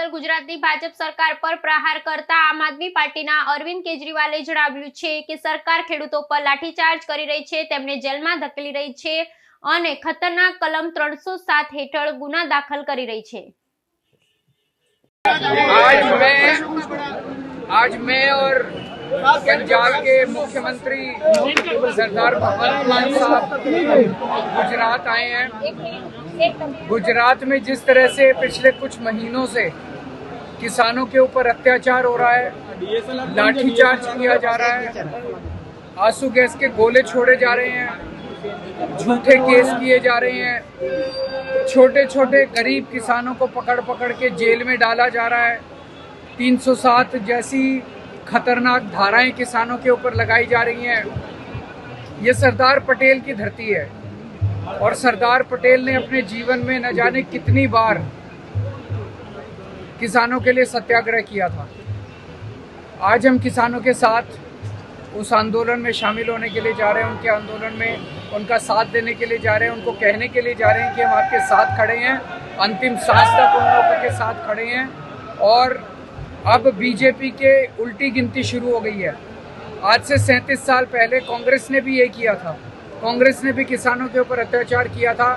બદલ ગુજરાતની ભાજપ સરકાર પર પ્રહાર કરતા આમ આદમી પાર્ટીના અરવિંદ કેજરીવાલે જણાવ્યું છે કે સરકાર ખેડૂતો પર લાઠીચાર્જ કરી રહી છે તેમને જેલમાં ધકેલી રહી છે અને ખતરનાક કલમ ત્રણસો સાત હેઠળ ગુના દાખલ કરી રહી છે आज मैं आज मैं और पंजाब के मुख्यमंत्री सरदार भगवंत मान साहब गुजरात आए हैं गुजरात में जिस तरह से पिछले कुछ महीनों से किसानों के ऊपर अत्याचार हो रहा है, लाठीचार्ज किया जा रहा है, आँसू गैस के गोले छोड़े जा रहे हैं, झूठे केस किए जा रहे हैं छोटे छोटे गरीब किसानों को पकड़ पकड़ के जेल में डाला जा रहा है 307 जैसी खतरनाक धाराएँ किसानों के ऊपर लगाई जा रही हैं। ये सरदार पटेल की धरती है और सरदार पटेल ने अपने जीवन में न जाने कितनी बार किसानों के लिए सत्याग्रह किया था। आज हम किसानों के साथ उस आंदोलन में शामिल होने के लिए जा रहे हैं, उनके आंदोलन में उनका साथ देने के लिए जा रहे हैं, उनको कहने के लिए जा रहे हैं कि हम आपके साथ खड़े हैं, अंतिम सांस तक उन लोगों के साथ खड़े हैं और अब बीजेपी के उल्टी गिनती शुरू हो गई है। आज से सैंतीस साल पहले कांग्रेस ने भी ये किया था। कांग्रेस ने भी किसानों के ऊपर अत्याचार किया था।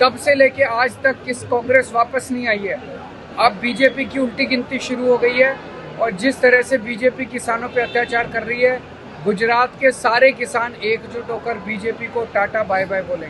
तब से लेके आज तक किस कांग्रेस वापस नहीं आई है? अब बीजेपी की उल्टी गिनती शुरू हो गई है और जिस तरह से बीजेपी किसानों पर अत्याचार कर रही है, गुजरात के सारे किसान एकजुट होकर बीजेपी को टाटा बाय बाय बोलेंगे।